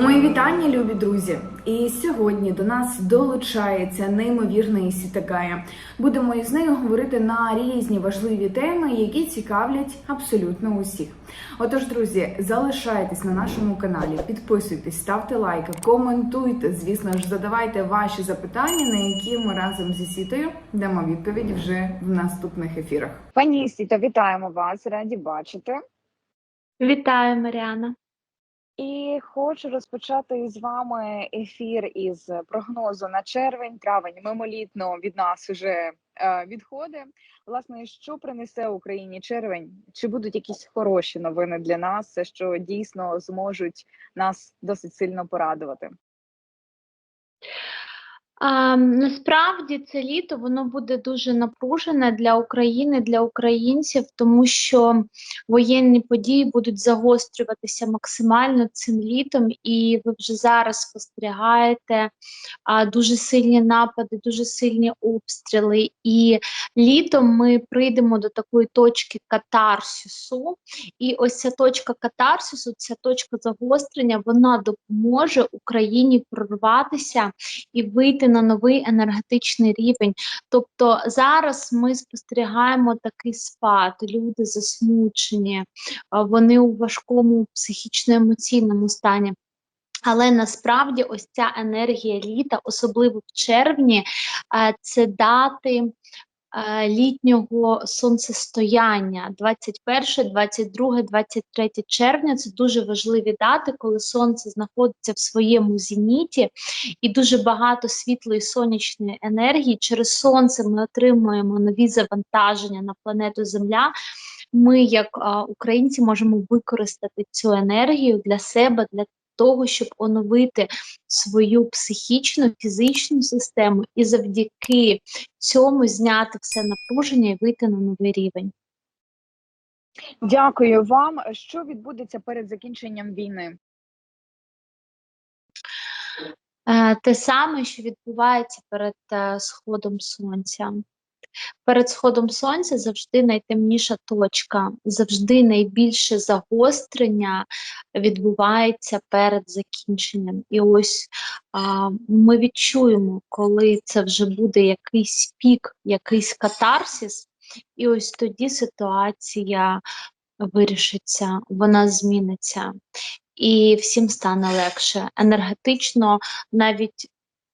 Мої вітання, любі друзі! І сьогодні до нас долучається неймовірна Ісітагая. Будемо із нею говорити на різні важливі теми, які цікавлять абсолютно усіх. Отож, друзі, залишайтесь на нашому каналі, підписуйтесь, ставте лайки, коментуйте. Звісно ж, задавайте ваші запитання, на які ми разом зі Сітою дамо відповідь вже в наступних ефірах. Пані Сіто, вітаємо вас, раді бачити. Вітаю, Маріана. І хочу розпочати з вами ефір із прогнозу на червень, травень. Мимолітно від нас уже е, відходи. Власне, що принесе Україні червень? Чи будуть якісь хороші новини для нас, що дійсно зможуть нас досить сильно порадувати? Насправді це літо воно буде дуже напружене для України, для українців, тому що воєнні події будуть загострюватися максимально цим літом, і ви вже зараз спостерігаєте дуже сильні напади, дуже сильні обстріли. І літом ми прийдемо до такої точки катарсису. І ось ця точка катарсису, ця точка загострення, вона допоможе Україні прорватися і вийти на новий енергетичний рівень. Тобто зараз ми спостерігаємо такий спад, люди засмучені, вони у важкому психічно-емоційному стані. Але насправді ось ця енергія літа, особливо в червні, е, це дати е, літнього сонцестояння 21, 22, 23 червня. Це дуже важливі дати, коли сонце знаходиться в своєму зеніті, і дуже багато світлої сонячної енергії. Через сонце ми отримуємо нові завантаження на планету Земля. Ми, як а, українці, можемо використати цю енергію для себе, для того, щоб оновити свою психічну, фізичну систему і завдяки цьому зняти все напруження і вийти на новий рівень. Дякую вам. Що відбудеться перед закінченням війни? Е, те саме, що відбувається перед е, сходом сонця. Перед сходом сонця завжди найтемніша точка, завжди найбільше загострення відбувається перед закінченням. І ось а, ми відчуємо, коли це вже буде якийсь пік, якийсь катарсис, і ось тоді ситуація вирішиться, вона зміниться. І всім стане легше. Енергетично навіть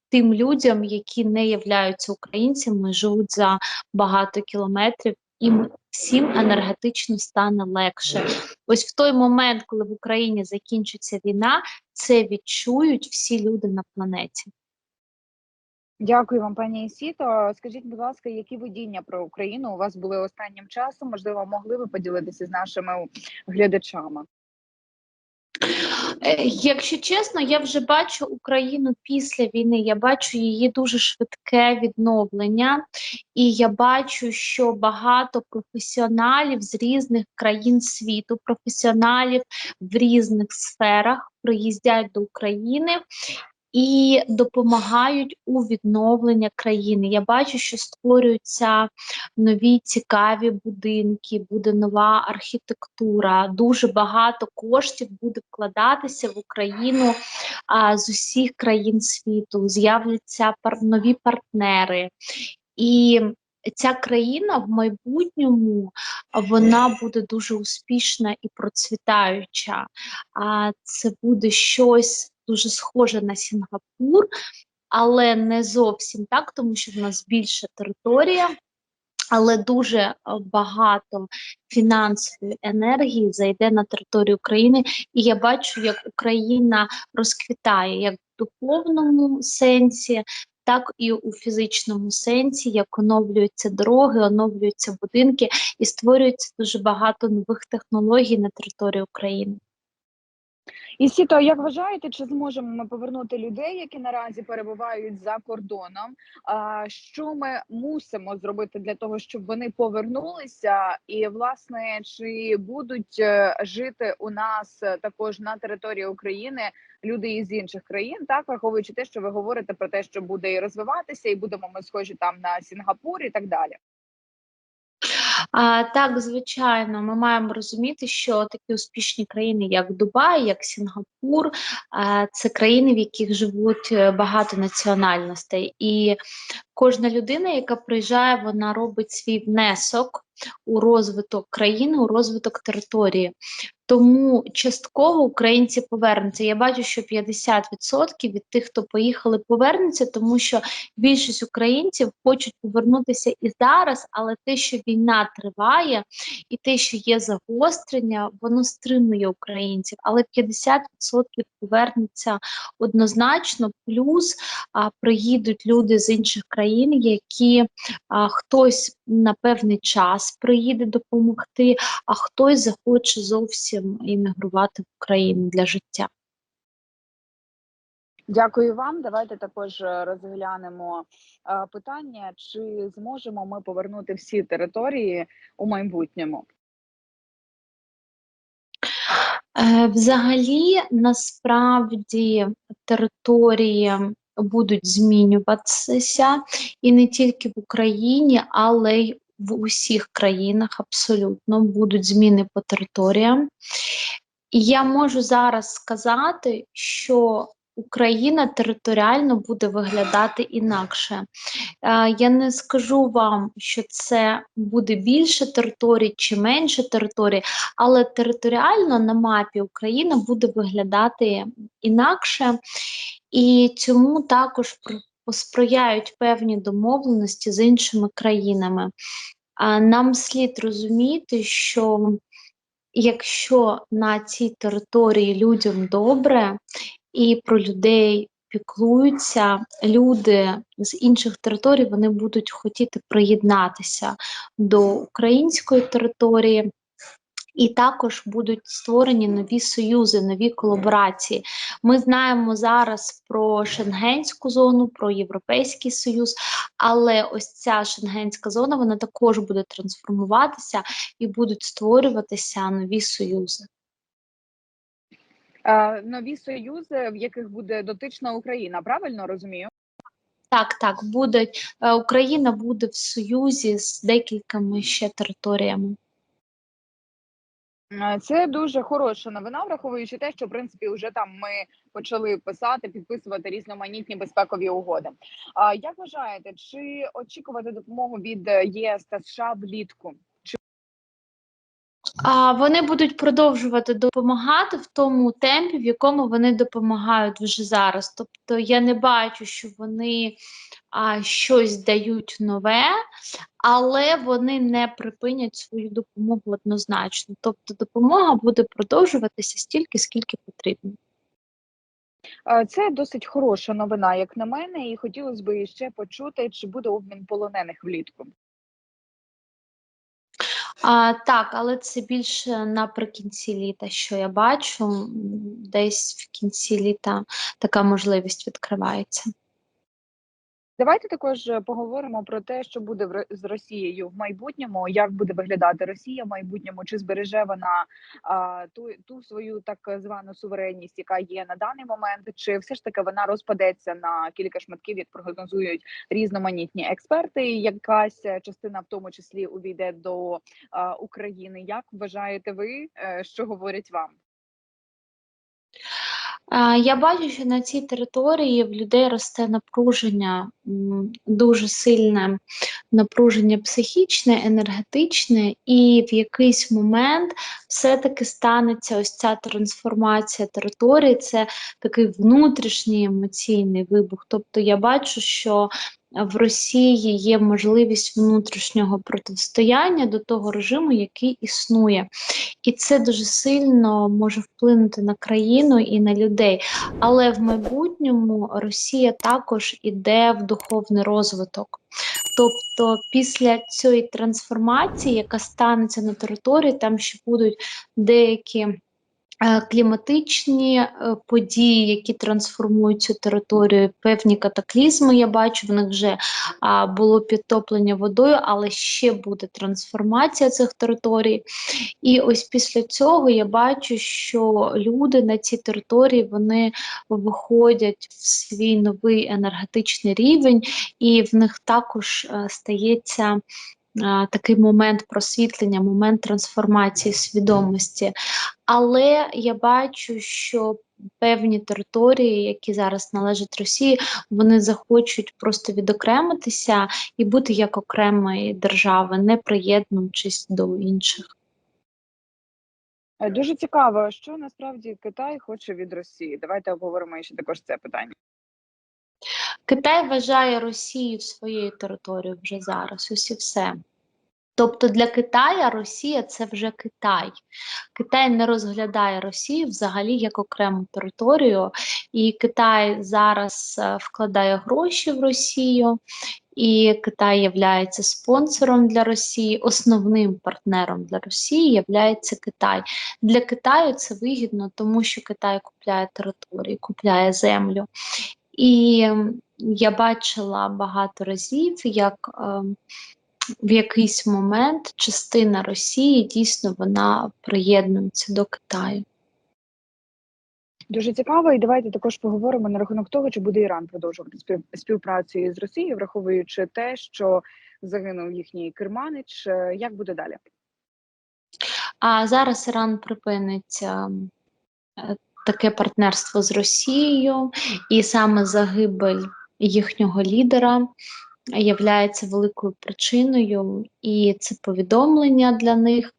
тим людям, які не являються українцями, живуть за багато кілометрів, їм всім енергетично стане легше. Ось в той момент, коли в Україні закінчиться війна, це відчують всі люди на планеті. Дякую вам, пані Ісіто. Скажіть, будь ласка, які видіння про Україну у вас були останнім часом? Можливо, могли ви поділитися з нашими глядачами? Е, Якщо чесно, я вже бачу Україну після війни. Я бачу її дуже швидке відновлення, і я бачу, що багато професіоналів з різних країн світу, професіоналів в різних сферах приїздять до України. І допомагають у відновленні країни. Я бачу, що створюються нові цікаві будинки, буде нова архітектура. Дуже багато коштів буде вкладатися в Україну а, з усіх країн світу. З'являться пар нові партнери. І ця країна в майбутньому вона буде дуже успішна і процвітаюча. А це буде щось дуже схоже на Сінгапур, але не зовсім так, тому що в нас більша територія. Але дуже е, багато фінансової енергії зайде на територію України, і я бачу, як Україна розквітає як в духовному сенсі, так і у фізичному сенсі, як оновлюються дороги, оновлюються будинки і створюється дуже багато нових технологій на території України. Ісіто, як вважаєте, чи зможемо ми повернути людей, які наразі перебувають за кордоном? А що ми мусимо зробити для того, щоб вони повернулися? І власне чи будуть е, жити у нас е, також на території України люди із інших країн, так враховуючи те, що ви говорите про те, що буде і розвиватися, і будемо ми схожі там на Сінгапур і так далі? А, так, звичайно, ми маємо розуміти, що такі успішні країни, як Дубай, як Сінгапур, а, це країни, в яких живуть е, багато національностей. І кожна людина, яка приїжджає, вона робить свій внесок у розвиток країни, у розвиток території. Тому частково українці повернуться. Я бачу, що 50% від тих, хто поїхали, повернуться, тому що більшість українців хочуть повернутися і зараз, але те, що війна триває, і те, що є загострення, воно стримує українців. Але 50% повернуться однозначно. Плюс а, приїдуть люди з інших країн, які а, хтось на певний час приїде допомогти, а хтось захоче зовсім іммігрувати в Україну для життя. Дякую вам. Давайте також е, розглянемо е, питання, чи зможемо ми повернути всі території у майбутньому. Е, Взагалі, насправді, території будуть змінюватися і не тільки в Україні, але й в усіх країнах абсолютно будуть зміни по територіям. І я можу зараз сказати, що Україна територіально буде виглядати інакше. Е, Я не скажу вам, що це буде більше територій чи менше територій, але територіально на мапі Україна буде виглядати інакше, і цьому також посприяють певні домовленості з іншими країнами. А Нам слід розуміти, що якщо на цій території людям добре і про людей піклуються, люди з інших територій вони будуть хотіти приєднатися до української території. І також будуть створені нові союзи, нові колаборації. Ми знаємо зараз про Шенгенську зону, про Європейський Союз, але ось ця Шенгенська зона вона також буде трансформуватися і будуть створюватися нові союзи. Е, Нові союзи, в яких буде дотична Україна, правильно розумію? Так, так, буде Україна буде в союзі з декількома ще територіями. Е, Це дуже хороша новина, враховуючи те, що в принципі вже там ми почали писати, підписувати різноманітні безпекові угоди. А як вважаєте, чи очікувати допомогу від е, ЄС та США влітку? А вони будуть продовжувати допомагати в тому темпі, в якому вони допомагають вже зараз. Тобто я не бачу, що вони а, щось дають нове, але вони не припинять свою допомогу однозначно. Тобто допомога буде продовжуватися стільки, скільки потрібно. Це досить хороша новина, як на мене, і хотілося б ще почути, чи буде обмін полонених влітку. А, так, але це більше наприкінці літа, що я бачу, десь в кінці літа така можливість відкривається. Давайте також поговоримо про те, що буде з Росією в майбутньому, як буде виглядати Росія в майбутньому, чи збереже вона а, ту, ту свою так звану суверенність, яка є на даний момент, чи все ж таки вона розпадеться на кілька шматків, як прогнозують різноманітні експерти. Якась частина, в тому числі, увійде до а, України. Як вважаєте ви, е, що говорять вам? Я бачу, що на цій території в людей росте напруження, дуже сильне напруження психічне, енергетичне, і в якийсь момент все-таки станеться ось ця трансформація території, це такий внутрішній емоційний вибух. Тобто я бачу, що в Росії є можливість внутрішнього протистояння до того режиму, який існує. І це дуже сильно може вплинути на країну і на людей. Але в майбутньому Росія також іде в духовний розвиток. Тобто, після цієї трансформації, яка станеться на території, там ще будуть деякі кліматичні е, події, які трансформують цю територію, певні катаклізми. Я бачу, в них вже було підтоплення водою, але ще буде трансформація цих територій. І ось після цього я бачу, що люди на цій території вони виходять в свій новий енергетичний рівень, і в них також е, стається такий момент просвітлення, момент трансформації свідомості. Але я бачу, що певні території, які зараз належать Росії, вони захочуть просто відокремитися і бути як окремої держави, не приєднуючись до інших. Е, Дуже цікаво, що насправді Китай хоче від Росії. Давайте обговоримо ще також це питання. Китай вважає Росію своєю територією вже зараз. Ось і все. Тобто для Китая Росія це вже Китай. Китай не розглядає Росію взагалі як окрему територію, і Китай зараз е, вкладає гроші в Росію, і Китай є спонсором для Росії, основним партнером для Росії є Китай. Для Китаю це вигідно, тому що Китай купляє території, купляє землю. І я бачила багато разів, як ем, в якийсь момент частина Росії дійсно вона приєднується до Китаю. Дуже цікаво, і давайте також поговоримо на рахунок того, чи буде Іран продовжувати спів- співпрацю із Росією, враховуючи те, що загинув їхній керманич. Е, Як буде далі? А зараз Іран припинить ем, е, таке партнерство з Росією, і саме загибель їхнього лідера являється великою причиною, і це повідомлення для них.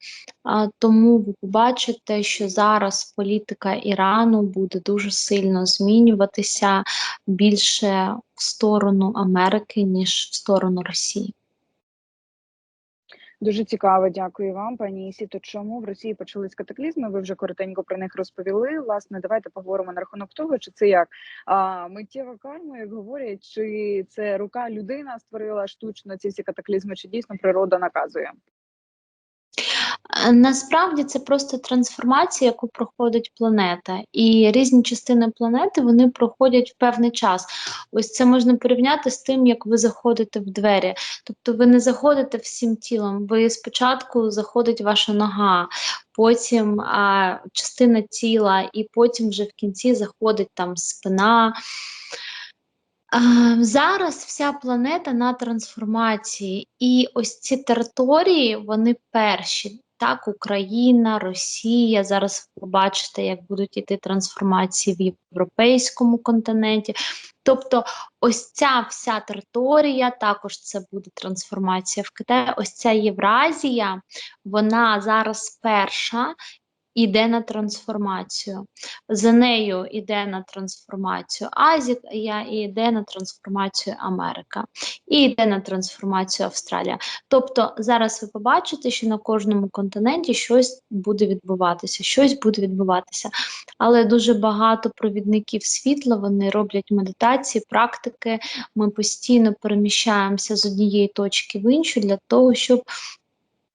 Тому ви побачите, що зараз політика Ірану буде дуже сильно змінюватися більше в сторону Америки, ніж в сторону Росії. Дуже цікаво, дякую вам, пані Ісі. То чому в Росії почались катаклізми? Ви вже коротенько про них розповіли. Власне, давайте поговоримо на рахунок того, чи це як а, миттєва карма, як говорять, чи це рука людина створила штучно ці всі катаклізми, чи дійсно природа наказує? Насправді це просто трансформація, яку проходить планета, і різні частини планети вони проходять в певний час. Ось це можна порівняти з тим, як ви заходите в двері. Тобто ви не заходите всім тілом. Ви спочатку заходить ваша нога, потім а, частина тіла, і потім вже в кінці заходить там спина. Зараз вся планета на трансформації, і ось ці території вони перші. Так, Україна, Росія. Зараз ви побачите, як будуть іти трансформації в європейському континенті. Тобто, ось ця вся територія, також це буде трансформація в Китаї. Ось ця Євразія, вона зараз перша іде на трансформацію. За нею йде на трансформацію Азія і йде на трансформацію Америка, і йде на трансформацію Австралія. Тобто зараз ви побачите, що на кожному континенті щось буде відбуватися, щось буде відбуватися. Але дуже багато провідників світла вони роблять медитації, практики. Ми постійно переміщаємося з однієї точки в іншу для того, щоб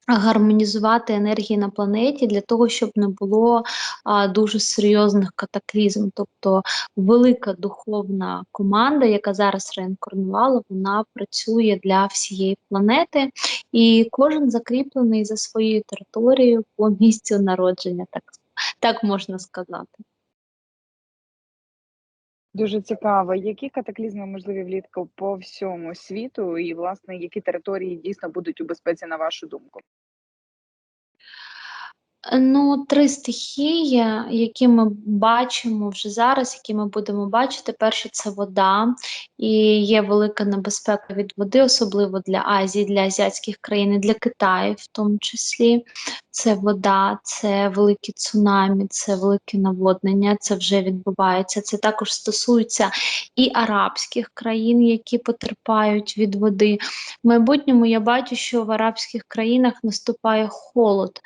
гармонізувати енергії на планеті для того, щоб не було а, дуже серйозних катаклізм. Тобто велика духовна команда, яка зараз реінкарнувала, вона працює для всієї планети, і кожен закріплений за своєю територією по місцю народження, так, так можна сказати. Дуже цікаво, які катаклізми можливі влітку по всьому світу, і власне які території дійсно будуть у безпеці, на вашу думку? Ну, три стихії, які ми бачимо вже зараз, які ми будемо бачити. Перше це вода, і є велика небезпека від води, особливо для Азії, для азіатських країн, і для Китаю, в тому числі. Це вода, це великі цунамі, це велике наводнення. Це вже відбувається. Це також стосується і арабських країн, які потерпають від води. В майбутньому я бачу, що в арабських країнах наступає холод.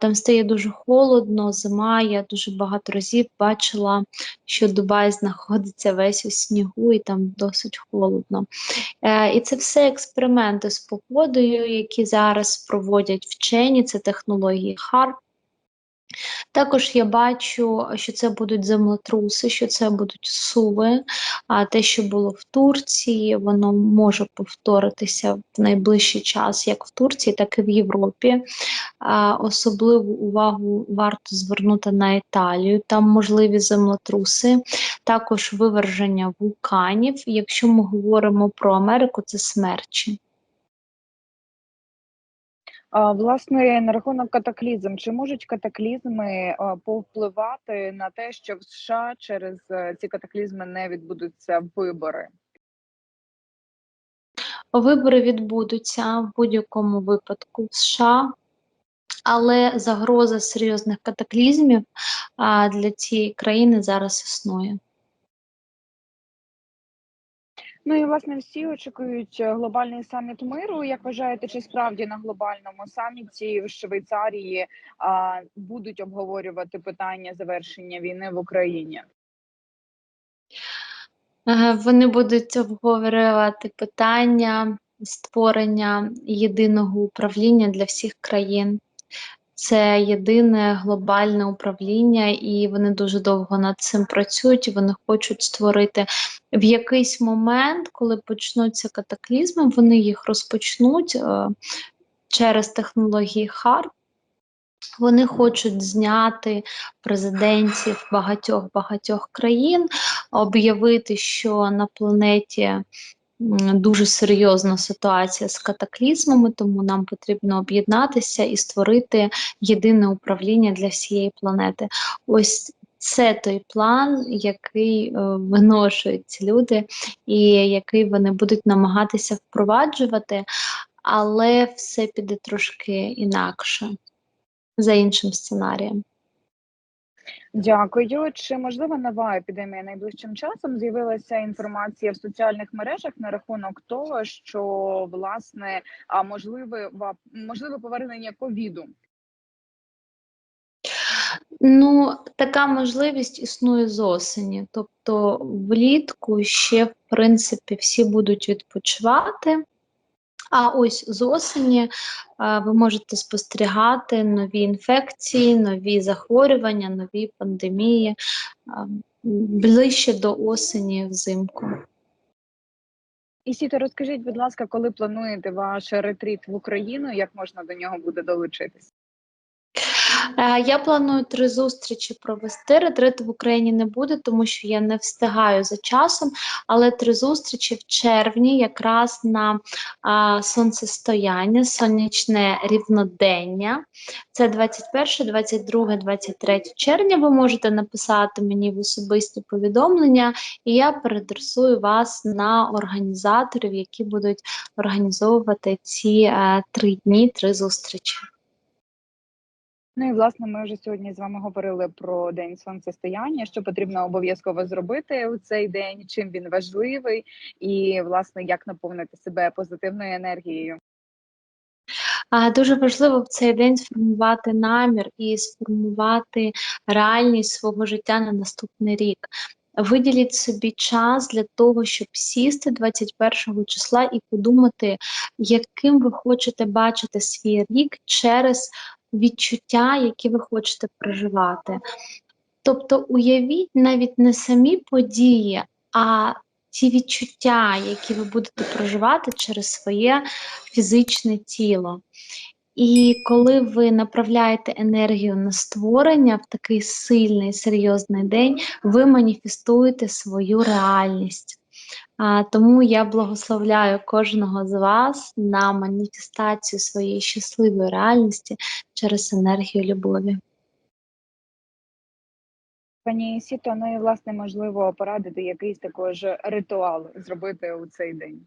Там стає дуже холодно, зима. Я дуже багато разів бачила, що Дубай знаходиться весь у снігу і там досить холодно. Е, І це все експерименти з погодою, які зараз проводять вчені, це технології ХАРП. Також я бачу, що це будуть землетруси, що це будуть суви. А те, що було в Турції, воно може повторитися в найближчий час, як в Турції, так і в Європі. А, Особливу увагу варто звернути на Італію. Там можливі землетруси, також виверження вулканів. Якщо ми говоримо про Америку, це смерчі. Власне, на рахунок катаклізм, чи можуть катаклізми повпливати на те, що в США через е, ці катаклізми не відбудуться вибори? Вибори відбудуться в будь-якому випадку в США, але загроза серйозних катаклізмів для цієї країни зараз існує. Ну і власне всі очікують е, глобальний саміт миру. Як вважаєте, чи справді на глобальному саміті в Швейцарії а, будуть обговорювати питання завершення війни в Україні? Е, Вони будуть обговорювати питання створення єдиного управління для всіх країн. Це єдине глобальне управління, і вони дуже довго над цим працюють. і Вони хочуть створити в якийсь момент, коли почнуться катаклізми, вони їх розпочнуть е, через технології ХАРП. Вони хочуть зняти президентів багатьох багатьох країн, об'явити, що на планеті дуже серйозна ситуація з катаклізмами, тому нам потрібно об'єднатися і створити єдине управління для всієї планети. Ось це той план, який е, виношують ці люди, і який вони будуть намагатися впроваджувати, але все піде трошки інакше за іншим сценарієм. Дякую. Чи можливо нова епідемія найближчим часом з'явилася інформація в соціальних мережах на рахунок того, що власне можливе можливе повернення ковіду? Ну, така можливість існує з осені. Тобто влітку ще, в принципі, всі будуть відпочивати. А ось з осені ви можете спостерігати нові інфекції, нові захворювання, нові пандемії ближче до осені взимку. І Сіто, розкажіть, будь ласка, коли плануєте ваш ретріт в Україну? Як можна до нього буде долучитись? Е, Я планую три зустрічі провести. Ретрит в Україні не буде, тому що я не встигаю за часом. Але три зустрічі в червні, якраз на а, сонцестояння, сонячне рівнодення. Це 21, 22, 23 червня. Ви можете написати мені в особисті повідомлення, і я передресую вас на організаторів, які будуть організовувати ці е, три дні, три зустрічі. Ну і власне ми вже сьогодні з вами говорили про день сонцестояння, що потрібно обов'язково зробити у цей день, чим він важливий, і власне як наповнити себе позитивною енергією. Дуже важливо в цей день сформувати намір і сформувати реальність свого життя на наступний рік. Виділіть собі час для того, щоб сісти 21 числа і подумати, яким ви хочете бачити свій рік через відчуття, які ви хочете проживати. Тобто уявіть навіть не самі події, а ті відчуття, які ви будете проживати через своє фізичне тіло. І коли ви направляєте енергію на створення в такий сильний, серйозний день, ви маніфестуєте свою реальність. Тому я благословляю кожного з вас на маніфестацію своєї щасливої реальності через енергію любові. Пані Сіто, ну і власне можливо порадити якийсь також ритуал зробити у цей день.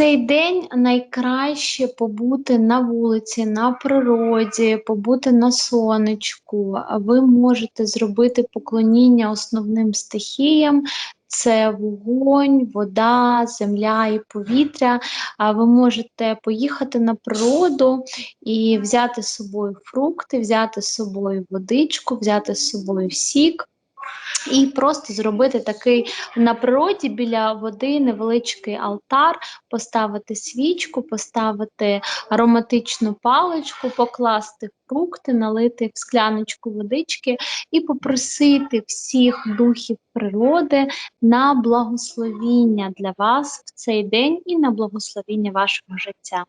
Цей день найкраще побути на вулиці, на природі, побути на сонечку. Ви можете зробити поклоніння основним стихіям. Це вогонь, вода, земля і повітря. А ви можете поїхати на природу і взяти з собою фрукти, взяти з собою водичку, взяти з собою сік. І просто зробити такий на природі біля води невеличкий алтар, поставити свічку, поставити ароматичну паличку, покласти фрукти, налити в скляночку водички і попросити всіх духів природи на благословіння для вас в цей день і на благословіння вашого життя.